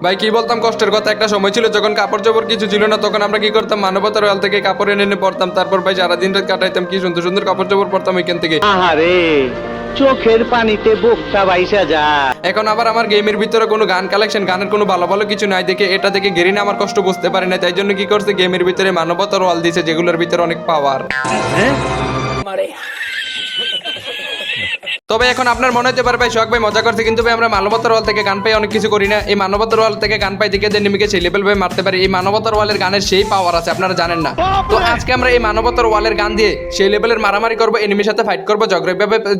ভাই কি বলতাম কষ্টের কথা একটা সময় ছিল যখন কাপড় চোপড় কিছু ছিল না তখন আমরা কি করতাম মানবতা রয়াল থেকে কাপড় এনে এনে পড়তাম তারপর ভাই সারাদিন রাত কাটাইতাম কি সুন্দর সুন্দর কাপড় চোপড় পরতাম এখান থেকে। আহারে চোখের পানিতে বুকটা বাইসা যায় এখন আবার আমার গেমের ভিতরে কোনো গান কালেকশন গানের কোনো ভালো ভালো কিছু নাই দেখে এটা দেখে গেরিনা আমার কষ্ট বুঝতে পারে না তাই জন্য কি করছে গেমের ভিতরে মানবতার ওয়াল দিছে যেগুলোর ভিতরে অনেক পাওয়ার তবে এখন আপনার মনে হতে পারে ভাই শখ ভাই মজা করছে কিন্তু ভাই আমরা মানবতার ওয়াল থেকে গান পাই অনেক কিছু করি না। এই মানবতার ওয়াল থেকে গান পাই দেখে যে নিমিকে সেই লেভেল ভাবে মারতে পারি। এই মানবতার ওয়ালের গানের সেই পাওয়ার আছে আপনারা জানেন না। তো আজকে আমরা এই মানবতার ওয়ালের গান দিয়ে সেই লেভেলের মারামারি করব এনিমির সাথে ফাইট করব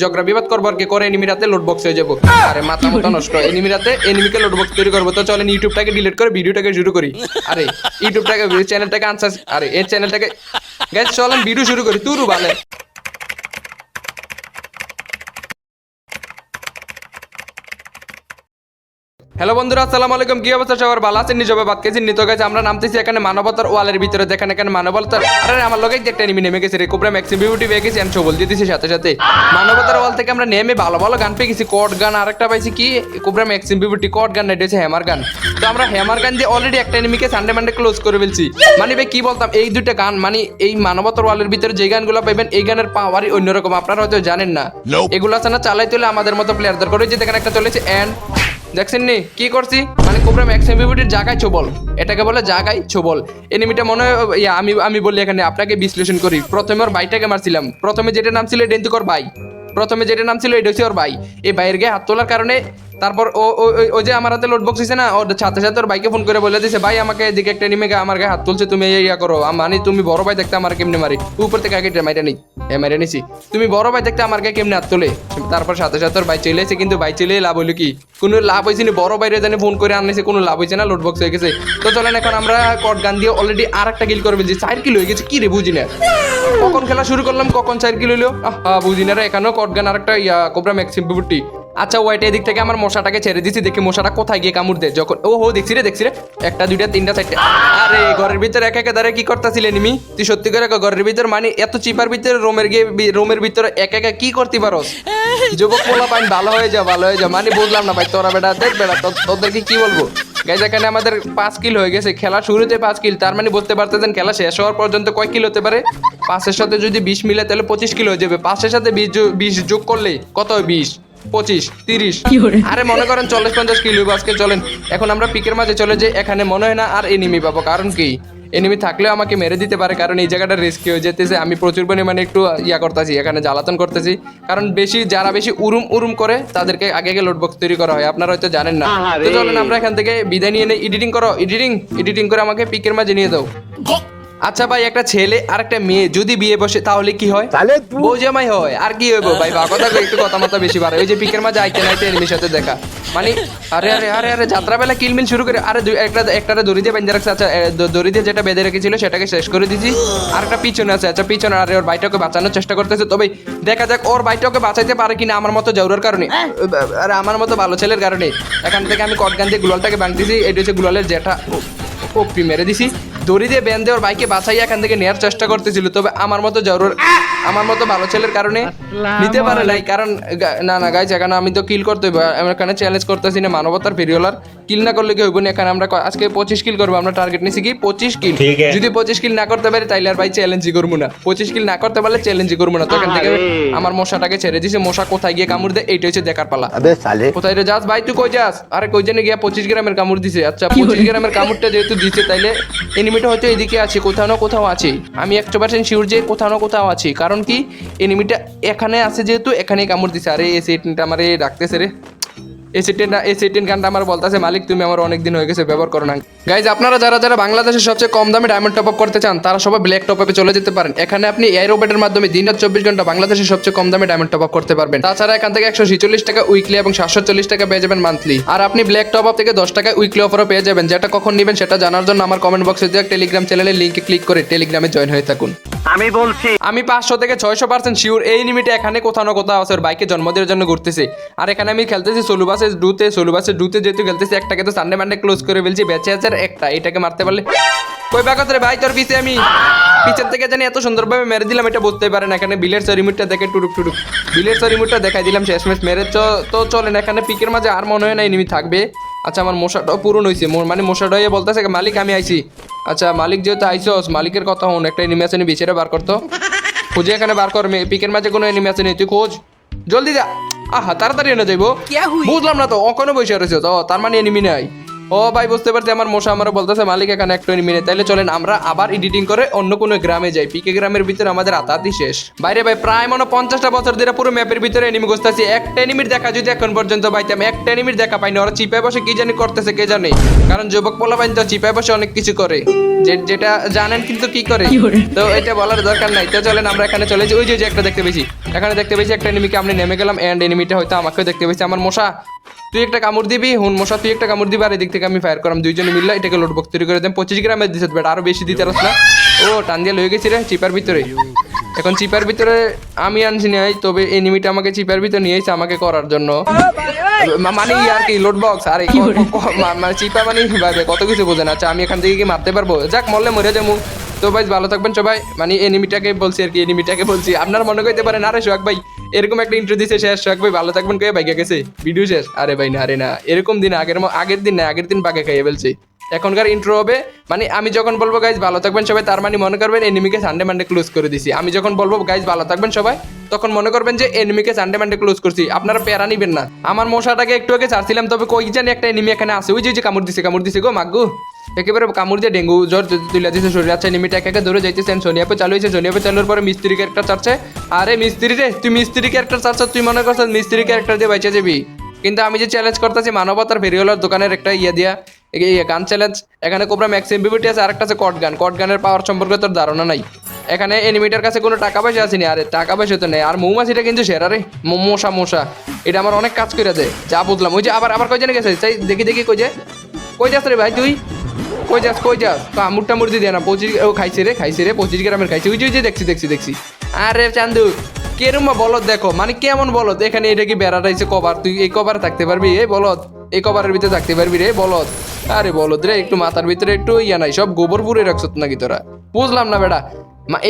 ঝগড়া বিবাদ করব আর কি করে এনিমি রাতে লোড বক্স হয়ে যাব। আরে মাথা মতো নষ্ট এনিমি রাতে এনিমিকে লোড বক্স তৈরি করব। তো চলেন ইউটিউবটাকে ডিলিট করে ভিডিওটাকে শুরু করি। আরে ইউটিউবটাকে চ্যানেলটাকে আনসার আরে এই চ্যানেলটাকে গ্যাস চলেন ভিডিও শুরু করি। তুরু বালে। হ্যালো বন্ধুরা আসসালামু আলাইকুম। কি অবস্থা? সবার ভালো আছেন? নিজবে বাদ কেছি নিত গেছে। আমরা নামতেছি এখানে মানবতার ওয়ালের ভিতরে। দেখেন এখানে মানবতার আরে আমার লোক একটা নেমে নেমে গেছে রে। কোবরা ম্যাক্সিম বিউটি পেয়ে গেছি আমি সবল দিতেছি সাথে সাথে। মানবতার ওয়াল থেকে আমরা নেমে ভালো ভালো গান পেয়ে গেছি। কট গান আরেকটা পাইছি কি? কোবরা ম্যাক্সিম বিউটি কট গান এটা হচ্ছে হ্যামার গান। তো আমরা হ্যামার গান দিয়ে অলরেডি একটা এনিমিকে সানডে মানডে ক্লোজ করে ফেলছি। মানে ভাই কি বলতাম? এই দুইটা গান মানে এই মানবতার ওয়ালের ভিতরে যে গানগুলো পাইবেন এই গানের পাওয়ারই অন্যরকম। আপনারা হয়তো জানেন না। এগুলো আছে না চালাই তুলে আমাদের মতো প্লেয়ার দরকার। ওই যে দেখেন একটা চলেছে এন্ড দেখছেন নি? কি করছি? মানে কোবরা ম্যাক্স এমবিবিটির জায়গায় ছোবল। এটাকে বলে জায়গায় ছোবল। এনিমিটা মনে হয় আমি আমি বলি এখানে, আপনাকে বিশ্লেষণ করি। প্রথমে ওর বাইটাকে মারছিলাম। প্রথমে যেটা নাম ছিল ডেন্তুকর বাই প্রথমে যেটা নাম ছিল এটা হচ্ছে ওর ভাই। এই ভাইয়ের গায়ে হাত তোলার কারণে তারপর ও ও- ও- ও যে আমার হাতে লোড বক্স না ওর সাথে সাথে ওর বাইকে ফোন করে বলে দিছে, ভাই, আমাকে এদিকে একটা এনিমে আমার গায়ে হাত তুলছে, তুমি ইয়া করো। মানে তুমি বড় ভাই দেখতে আমার কেমনে মারি? উপর থেকে আগে মাইরা নেই এ, মাইরা নিছি। তুমি বড় ভাই দেখতে আমার গায়ে কেমনে হাত তোলে? তারপর সাথে সাথে ওর ভাই চলে এসে কিন্তু ভাই চলে লাভ হইল কি? কোনো লাভ হয়েছে না? বড় বাইরে জানি ফোন করে আনলেছে, কোনো লাভ হয়েছে না লোড বক্স হয়ে গেছে। তো চলেন এখন আমরা কট গান দিয়ে অলরেডি আর একটা কিল করে ফেলছি চার কিলো হয়ে গেছে, কি রে, বুঝি না। কখন খেলা শুরু করলাম, কখন চার কিলো হইল? বুঝি না রে, এখানেও কট গান আর একটা ইয়া, কোবরা ম্যাক্সিম বুটি আচ্ছা ওয়াইট এদিক থেকে আমার মশাটাকে ছেড়ে দিছি, দেখি মশাটা কোথায় গিয়ে কামড় দেয়। যখন ও, হো, দেখছি রে দেখছি রে। একটা, দুইটা, তিনটা, চারটা। আরে, ঘরের ভিতরে একা একা দাঁড়িয়ে কি করতেছিলে নিমি তুই সত্যি করে ঘরের ভিতরে মানে এত চিপার ভিতরে রোমের গিয়ে রোমের ভিতরে একা একা কি করতে পারোস? যুবক পোলা পাইন, ভালো হয়ে যা, ভালো হয়ে যা। মানে বুঝলাম না ভাই, তোরা বেটা দেখ বেটা তোদেরকে কি বলব? গাইজ এখানে আমাদের পাঁচ কিল হয়ে গেছে খেলা শুরুতে পাঁচ কিল তার মানে বলতে পারতেছেন, খেলা শেষ হওয়ার পর্যন্ত কয় কিল হতে পারে? পাঁচের সাথে যদি বিশ মিলে, তাহলে পঁচিশ কিলো হয়ে যাবে। পাঁচের সাথে বিশ বিশ যোগ করলে কত বিশ। পঁচিশ তিরিশ। আরে মনে করেন চল্লিশ পঞ্চাশ কিলো আজকে চলেন। এখন আমরা পিকের মাঝে চলে যে এখানে মনে হয় না আর এনিমি পাবো। কারণ কি? এনিমি থাকলেও আমাকে মেরে দিতে পারে কারণ এই জায়গাটা রিস্কি হয়ে যেতেছে। আমি প্রচুর পরিমাণে একটু ইয়া করতেছি এখানে জ্বালাতন করতেছি। কারণ বেশি যারা বেশি উরুম উরুম করে তাদেরকে আগে আগে লোড বক্স তৈরি করা হয়। আপনারা হয়তো জানেন না। তো চলেন আমরা এখান থেকে বিদায় নিয়ে নেই। এডিটিং করো এডিটিং এডিটিং করে আমাকে পিকের মাঝে নিয়ে দাও আচ্ছা ভাই একটা ছেলে আর একটা মেয়ে যদি বিয়ে বসে তাহলে কি হয়? বউ জামাই হয় আর কি হইব ভাই? বা কথা একটু কথা মতো বেশি বাড়ে ওই যে পিকের মাঝে আইতে নাইতে এনিমির সাথে দেখা। মানে আরে আরে আরে আরে যাত্রা বেলা কিলমিল শুরু করে আরে দুই- একটা একটা দড়ি দিয়ে বেঁধে রাখছে। আচ্ছা দড়ি দিয়ে যেটা বেঁধে রেখেছিল সেটাকে শেষ করে দিছি আর একটা পিছনে আছে আচ্ছা পিছনে আরে ওর ভাইটাকে বাঁচানোর চেষ্টা করতেছে। তবে দেখা যাক ওর ভাইটাকে বাঁচাইতে পারে কিনা আমার মতো জরুর কারণে। আরে আমার মতো ভালো ছেলের কারণে। এখান থেকে আমি কটগান দিয়ে গুলালটাকে ভাঙতেছি এটা হচ্ছে গুলালের জেঠা ওপি মেরে দিছি। দড়ি দিয়ে বেঁধে ওর ভাইকে বাঁচাই এখান থেকে নেয়ার চেষ্টা করতেছিল। তবে আমার মতো জরুর আমার মতো ভালো ছেলের কারণে নিতে পারে নাই। কারণ না না গাইছে এখানে আমি তো কিল করতে হইব। এখানে চ্যালেঞ্জ করতেছি না মানবতার ফেরিওলার কিল না করলে কি হইব না? এখানে আমরা আজকে পঁচিশ কিল করব আমরা টার্গেট নিছি কি? পঁচিশ কিল যদি পঁচিশ কিল না করতে পারি তাইলে আর ভাই চ্যালেঞ্জই করব না। পঁচিশ কিল না করতে পারলে চ্যালেঞ্জই করব না। তো এখান থেকে আমার মশাটাকে ছেড়ে দিছে। মশা কোথায় গিয়ে কামড় দেয়? এইটা হচ্ছে দেখার পালা। কোথায় যাস? ভাই তুই কই যাস? আরে কই জানে গিয়া পঁচিশ গ্রামের কামড় দিছে। আচ্ছা পঁচিশ গ্রামের কামড়টা যেহেতু দিছে তাইলে এনিমি এনিমিটা হয়তো এদিকে আছে, কোথাও না কোথাও আছে। আমি একশো পার্সেন্ট শিওর যে কোথাও না কোথাও আছে। কারণ কি এনিমিটা এখানে আছে যেহেতু, এখানেই কামড় দিছে। আরে এসে সেটটা আমার ডাকতেছে রে। এই গানটা আমার বলতেছে মালিক তুমি আমার অনেক দিন হয়ে গেছে ব্যবহার করো না গাইজ আপনারা যারা যারা বাংলাদেশের সবচেয়ে কম দামে ডায়মন্ড টপ আপ করতে চান তারা সবাই ব্ল্যাক টপ আপে চলে যেতে পারেন। এখানে আপনি এয়ার রোবেটের মাধ্যমে দিন রাত চব্বিশ ঘণ্টা বাংলাদেশের সবচেয়ে কম দামে ডায়মন্ড টপ আপ করতে পারবেন। তাছাড়া এখান থেকে একশো ছিচল্লিশ টাকা উইকলি এবং সাতশো চল্লিশ টাকা পেয়ে যাবেন মান্থলি আর আপনি ব্ল্যাক টপ আপ থেকে দশ টাকা উইকলি অফারও পেয়ে যাবেন। যেটা কখন নেবেন সেটা জানার জন্য আমার কমেন্ট বক্সে দেওয়া টেলিগ্রাম চ্যানেলের লিঙ্কে ক্লিক করে টেলিগ্রামে জয়েন হয়ে থাকুন। আমি বলছি আমি পাঁচশো থেকে ছয়শো পার্সেন্ট শিওর এই লিমিটে এখানে কোথাও না কোথাও আছে ওর বাইকে জন্মদিনের জন্য ঘুরতেছে। আর এখানে আমি খেলতেছি সোলুবাসের ডুতে সোলুবাসের ডুতে যেহেতু খেলতেছি একটাকে তো সানডে মানডে ক্লোজ করে ফেলছি, বেঁচে আছে আর একটা, এটাকে মারতে পারলে কই বাগাত রে ভাই, তোর পিছে আমি। পিছের থেকে জানি এত সুন্দরভাবে মেরে দিলাম, এটা বুঝতে পারেন এখানে বিলের সরিমুটটা দেখে টুরুক টুরুক। বিলের সরিমুটটা দেখাই দিলাম, শেষমেশ মেরে তো চলেন এখানে পিকের মাঝে আর মনে হয় না এনিমি থাকবে। আচ্ছা আমার মশাটাও পূরণ হয়েছে মানে মশাটা হয়ে বলতেছে মালিক, আমি আইছি। আচ্ছা মালিক যেহেতু আইসস মালিকের কথা হন একটা এনিমি আছে বেচারে বার করতো খুঁজে এখানে বার কর পিকের মাঝে কোনো এনিমি আছে তুই খোঁজ। জলদি যা। আহা তাড়াতাড়ি এনে যাইবো। বুঝলাম না তো অকনো বসে রয়েছে তো তার মানে এনিমি নাই ও ভাই বুঝতে পারছি আমার মশা আমার বলতেছে মালিক এখানে একটা এনিমি নেই তাইলে চলেন আমরা আবার এডিটিং করে অন্য কোনো গ্রামে যাই। পিকে গ্রামের ভিতরে আমাদের আতাতি শেষ। বাইরে ভাই প্রায় মনে পঞ্চাশটা বছর ধরে পুরো ম্যাপের ভিতরে এনিমি গোস্তাছি একটা এনিমির দেখা যদি এখন পর্যন্ত পাইতাম একটা এনিমির দেখা পাইনি। ওরা চিপায় বসে কি জানি করতেছে কে জানে। কারণ যুবক পোলা পাইন তো চিপায় বসে অনেক কিছু করে। যেটা জানেন কিন্তু কি করে? তো এটা বলার দরকার নাই। তো চলেন আমরা এখানে চলে যাই। ওই যে যে একটা দেখতে পেয়েছি। এখানে দেখতে পেয়েছি একটা এনিমিকে আমরা নেমে গেলাম এন্ড এনিমিটা হয়তো আমাকেও দেখতে পেয়েছি। আমার মশা তুই একটা কামড় দিবি হুন মশা তুই একটা কামড় দিবি আর এদিক থেকে আমি ফায়ার করলাম দুইজনে মিললে এটাকে লোড বক্স তৈরি করে দেন। পঁচিশ গ্রামের দিছে বেটা আরও বেশি দিতে পারছ না। ও টান দিয়ে লয়ে গেছি রে চিপার ভিতরে। এখন চিপার ভিতরে আমি আনছি নাই তবে এনিমিটা আমাকে চিপার ভিতরে নিয়ে এসে আমাকে করার জন্য। মানে ই আর কি লোড বক্স আরে মানে চিপা মানে ভাবে? কত কিছু বোঝে না। আচ্ছা আমি এখান থেকে কি মারতে পারব? যাক মরলে মরে যাব। তো ভাই, ভালো থাকবেন সবাই। মানে এনিমিটাকে বলছি আর কি এনিমিটাকে বলছি। আপনারা মনে করতে পারেন, আরে সোহাগ ভাই, এরকম একটা ইন্ট্রো দিছে শেষ। সোহাগ ভাই, ভালো থাকবেন কে বাইকে গেছে। ভিডিও শেষ। আরে ভাই, না আরে না। এরকম দিন আগের আগের দিন না, আগের দিন বাগে খাইয়ে ফেলছি। এখনকার ইন্ট্রো হবে। মানে আমি যখন বলব গাইজ ভালো থাকবেন সবাই, তার মানে মনে করবেন এনিমিকে সানডে মানডে ক্লোজ করে দিছি। আমি যখন বলব গাইজ ভালো থাকবেন সবাই, তখন মনে করবেন যে এনিমিকে সানডে মানডে ক্লোজ করছি। আপনারা প্যারা নিবেন না। আমার মশাটাকে একটু আগে ছাড়ছিলাম, তবে কই জানি একটা এনিমি এখানে আছে। ওই যে কামড় দিছে কামড় দিছে গো, মাগু। একেবারে কামড় দিয়ে ডেঙ্গু জ্বর তুলে দিছে শরীর আছে এনিমিটা একে একে ধরে যাইতেছেন সোনিয়াপে চালু হয়েছে সোনিয়াপে চালুর পরে মিস্ত্রি ক্যারেক্টার চাচ্ছে আরে মিস্ত্রি রে, তুই মিস্ত্রি ক্যারেক্টার চাচ্ছ তুই মনে করছ মিস্ত্রি ক্যারেক্টার দিয়ে বেঁচে যাবি? কিন্তু আমি যে চ্যালেঞ্জ করতেছি মানবতার ভেরিওলার দোকানের একটা ইয়ে দিয়া গান চ্যালেঞ্জ এখানে কোবরা ম্যাক্সিম বিবিটি আছে, আরেকটা আছে কট গান। কট গানের পাওয়ার সম্পর্কে তোর ধারণা নাই। এখানে এনিমিটার কাছে কোনো টাকা পয়সা আসেনি, আরে টাকা পয়সা তো নেই। আর মৌমাছিটা কিন্তু সেরা রে মশা মশা। এটা আমার অনেক কাজ করে দেয়, যা বুঝলাম। ওই যে আবার আবার কই জানে গেছে দেখি দেখি, কই যে? কই যাস রে ভাই তুই? কই যাস কই যাস? কামড় টামড় দিয়ে না পঁচিশ ও খাইছে রে খাইছে রে, পঁচিশ গ্রামের খাইছে। ওই যে দেখছি দেখছি দেখছি। আরে চান্দু, কেরম বলদ দেখো? মানে কেমন বলদ? এখানে এটা কি বেড়াটাইছে কভার? তুই এই কভার থাকতে পারবি, এই বলদ? এই কভারের ভিতরে থাকতে পারবি রে, বলদ। আরে বলদ রে, একটু মাথার ভিতরে একটু ইয়া নাই, সব গোবর পুরে রাখছ নাকি তোরা? বুঝলাম না বেটা।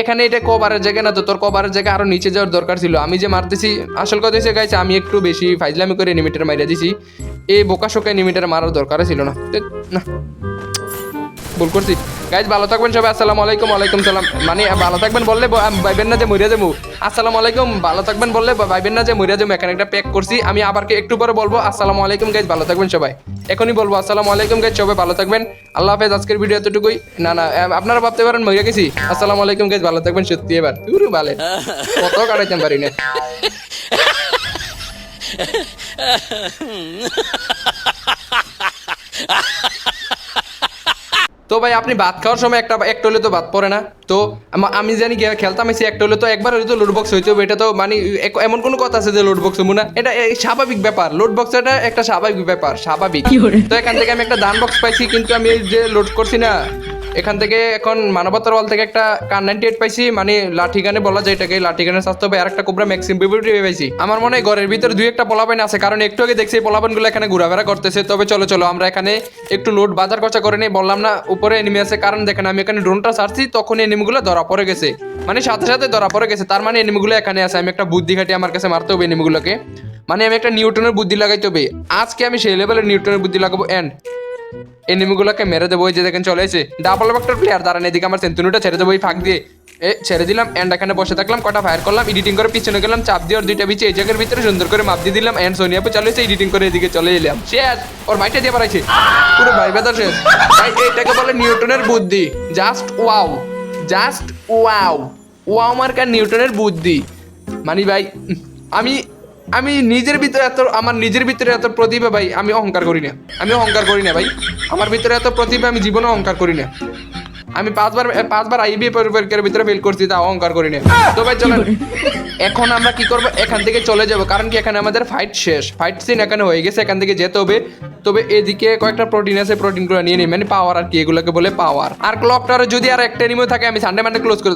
এখানে এটা কভারের জায়গা না তো? তোর কভারের জায়গা আরও নিচে যাওয়ার দরকার ছিল। আমি যে মারতেছি, আসল কথা হচ্ছে গাইছে আমি একটু বেশি ফাইজলামি করে এনিমিটার মাইরা দিছি। এই বোকা শোকা এনিমিটার মারার দরকার ছিল না। না। ভুল করছি। গাইজ ভালো থাকবেন সবাই, আসসালামু আলাইকুম, ওয়ালাইকুম সালাম। মানে ভালো থাকবেন বললে ভাইবেন না যে মরিয়া যাব। আসসালামু আলাইকুম, ভালো থাকবেন বললে ভাইবেন না যে মরিয়া যাব। এখানে একটা প্যাক করছি, আমি আবার একটু পরে বলব, আসসালামু আলাইকুম গাইজ ভালো থাকবেন সবাই। এখনই বলব, আসসালামু আলাইকুম গাইজ সবাই ভালো থাকবেন। আল্লাহ হাফেজ, আজকের ভিডিও এতটুকুই। না না আপনারা ভাবতে পারেন মরিয়া গেছি। আসসালামু আলাইকুম গাইজ ভালো থাকবেন, সত্যি এবার। তুই ভালো কত কাটাইতে পারি না। তো ভাই আপনি ভাত খাওয়ার সময় একটা একটা হলে তো ভাত পড়ে না? তো আমি জানি গিয়ে খেলতাম এসে এক হলে তো একবার হলে তো লোড বক্স হয়েছে হবে এটা তো মানে এমন কোনো কথা আছে যে লোড বক্স হব না। এটা এই স্বাভাবিক ব্যাপার। লোড বক্স এটা একটা স্বাভাবিক ব্যাপার স্বাভাবিক। তো এখান থেকে আমি একটা দান বক্স পাইছি কিন্তু আমি যে লোড করছি না এখান থেকে এখন মানবতার ওয়াল থেকে একটা কার নাইনটি এইট পাইছি মানে লাঠি গানে বলা যায় এটাকে, লাঠি গানের স্বাস্থ্য হবে আর একটা কোবরা ম্যাক্সিম বিবিলিটি পাইছি। আমার মনে হয় ঘরের ভিতরে দুই একটা পোলাপাইন আছে, কারণ একটু আগে দেখছি পোলাপাইনগুলো এখানে ঘোরাফেরা করতেছে, তবে চলো চলো, আমরা এখানে একটু লোড বাজার খরচা করে নিই, বললাম না, উপরে এনিমি আছে, কারণ দেখেন আমি এখানে ড্রোনটা ছাড়ছি, তখন এনিমিগুলো ধরা পড়ে গেছে। মানে সাথে সাথে ধরা পড়ে গেছে, তার মানে এনিমিগুলো এখানে আছে, আমি একটা বুদ্ধি খাটি আমার কাছে মারতে হবে এনিমিগুলোকে মানে আমি একটা নিউটনের বুদ্ধি লাগাইতে হবে। আজকে আমি সেই লেভেলের নিউটনের বুদ্ধি লাগাবো এন্ড এনিমিগুলোকে মেরে দেবো যে দেখেন চলে এসে। ডাবল ভেক্টর প্লেয়ার দাঁড়ান এদিকে আমার সেন্তুনুটা ছেড়ে দেবো ফাঁক দিয়ে। এ, ছেড়ে দিলাম এন্ড এখানে বসে থাকলাম, কটা ফায়ার করলাম এডিটিং করে পিছনে গেলাম, চাপ দিয়ে ওর দুইটা বিচে এই জায়গার ভিতরে সুন্দর করে মাপ দিয়ে দিলাম এন্ড সোনিয়াপে চালু হয়েছে এডিটিং করে এদিকে চলে এলাম। শেষ, ওর মাইটা দিয়ে বাড়াইছে পুরো ভাই বেদার শেষ। ভাই, এটাকে বলে নিউটনের বুদ্ধি। Just wow just wow wow marker নিউটনের বুদ্ধি। মানি ভাই, আমি আমি নিজের ভিতরে এত, আমার নিজের ভিতরে এত প্রতিভা ভাই, আমি অহংকার করি না। আমি অহংকার করি না ভাই। আমার ভিতরে এত প্রতিভা, আমি জীবনে অহংকার করি না। আমি পাঁচবার পাঁচবার আইবি পরীক্ষার ভিতরে ফেল করছি তা অহংকার করি না। তো ভাই চলেন, এখন আমরা কি করব? এখান থেকে চলে যাব। কারণ কি এখানে আমাদের ফাইট শেষ। ফাইট সিন এখানে হয়ে গেছে, এখান থেকে যেতে হবে। তবে এদিকে কয়েকটা প্রোটিন আছে প্রোটিনগুলো নিয়ে নিই মানে পাওয়ার আর কি, এগুলোকে বলে পাওয়ার আর ক্লকটারে যদি আর একটা এনিমিও থাকে, আমি সানডে মানডে ক্লোজ করে।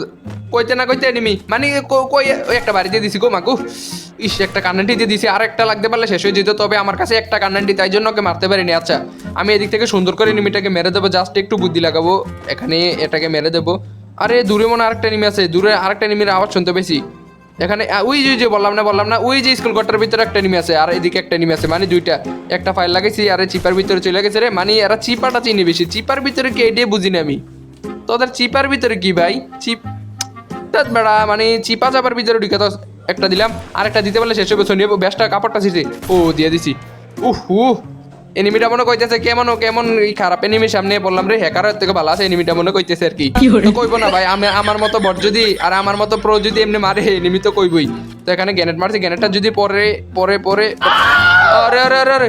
কইতে না কইতে এনিমি। মানে কই একটা বাড়ি দিয়ে দিছি গো মাকু ইস, একটা কান্নান্টি দিয়ে দিছি আর একটা লাগতে পারলে শেষ হয়ে যেত, তবে আমার কাছে একটা কান্নান্টি, তাই জন্য ওকে মারতে পারিনি। আচ্ছা আমি এদিক থেকে সুন্দর করে এনিমিটাকে মেরে দেবো জাস্ট একটু বুদ্ধি লাগাবো, এখানে এটাকে মেরে দেবো। আরে, দূরে মনে আরেকটা এনিমি আছে, দূরে আরেকটা এনিমির আওয়াজ শুনতে পেয়েছি। এখানে ওই যে- যে বললাম না বললাম না, ওই যে স্কুল কোয়ার্টার ভিতরে একটা এনিমি আছে, আর এদিকে একটা এনিমি আছে মানে দুইটা। একটা ফাইল লাগাইছি, আর চিপার ভিতরে চলে গেছে রে মানে এরা চিপাটা চিনি বেশি চিপার ভিতরে কে এটাই বুঝি না আমি। তোদের চিপার ভিতরে কি ভাই? চিপ ধ্যাৎ বেড়া মানে চিপা চাপার ভিতরে ঢুকে তো একটা দিলাম আর একটা দিতে পারলে শেষ হবে শুনিয়ে বেশটা কাপড়টা ছিঁড়ে ও দিয়ে দিছি। উহ উহ এনিমিটা মনে কইতেছে কেমন ও কেমন এই খারাপ এনিমির সামনে বললাম রে হ্যাকার থেকে ভালো আছে এনিমিটা মনে কইতেছে আর কি। তো কইবো না ভাই আমি আমার মতো বট যদি আর আমার মতো প্রো যদি এমনি মারে এনিমি তো কইবই। তো এখানে গ্যানেট মারছি গ্যানেটটা যদি পরে পরে পরে আরে আরে আরে আরে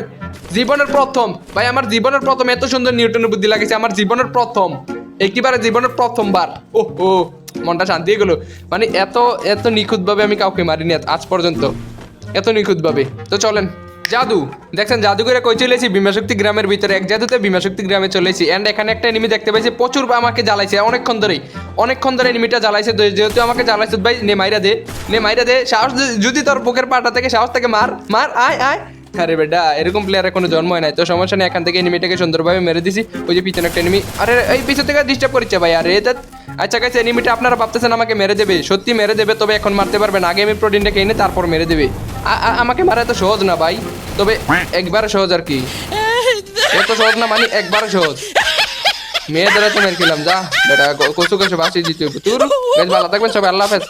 জীবনের প্রথম। ভাই আমার জীবনের প্রথম এত সুন্দর নিউটনের বুদ্ধি লাগেছে আমার জীবনের প্রথম। একেবারে জীবনের প্রথমবার। ও ও মনটা শান্তি হয়ে গেলো। মানে এত এত নিখুঁতভাবে আমি কাউকে মারিনি আজ- পর্যন্ত। এত নিখুঁতভাবে। তো চলেন, জাদু। দেখছেন, জাদু করে কই চলেছি বিমাশক্তি গ্রামের ভিতরে। এক জাদুতে বিমাশক্তি গ্রামে চলেছি এন্ড এখানে একটা এনিমি দেখতে পাইছি। প্রচুর আমাকে জ্বালাইছে। অনেকক্ষণ ধরেই। অনেকক্ষণ ধরে এনিমিটা জ্বালাইছে। যেহেতু আমাকে জ্বালাইছে, ভাই, নে মাইরা দে। নে মাইরা দে। সাহস যদি তোর বুকের পাটা থেকে সাহস থেকে, মার। মার, আয় আয়। আরে বেটা, এরকম কোনো জন্ম হয় তো সমস্যা নেই, এখান থেকে এনিমিটাকে সুন্দরভাবে মেরে দিছি। ওই যে পিছনে একটা এনিমি আরে, এই পিছন থেকে ডিস্টার্ব করছে ভাই, আরে এটা আচ্ছা কাছে এনিমিটা আপনারা ভাবতেছেন আমাকে মেরে দেবে। সত্যি মেরে দেবে, তবে এখন মারতে পারবেন আগে আমি প্রোটিনটাকে এনে তারপর মেরে দেবে। আমাকে মারা এত সহজ না ভাই। তবে একবার সহজ আর কি। এত সহজ না মানে একবার সহজ। মেয়েদের তো মেরে খেলাম, যা। বেটা, কচু কচু বাসি দিতে তোর বেশ ভালো থাকবেন সবাই, আল্লাহ হাফেজ।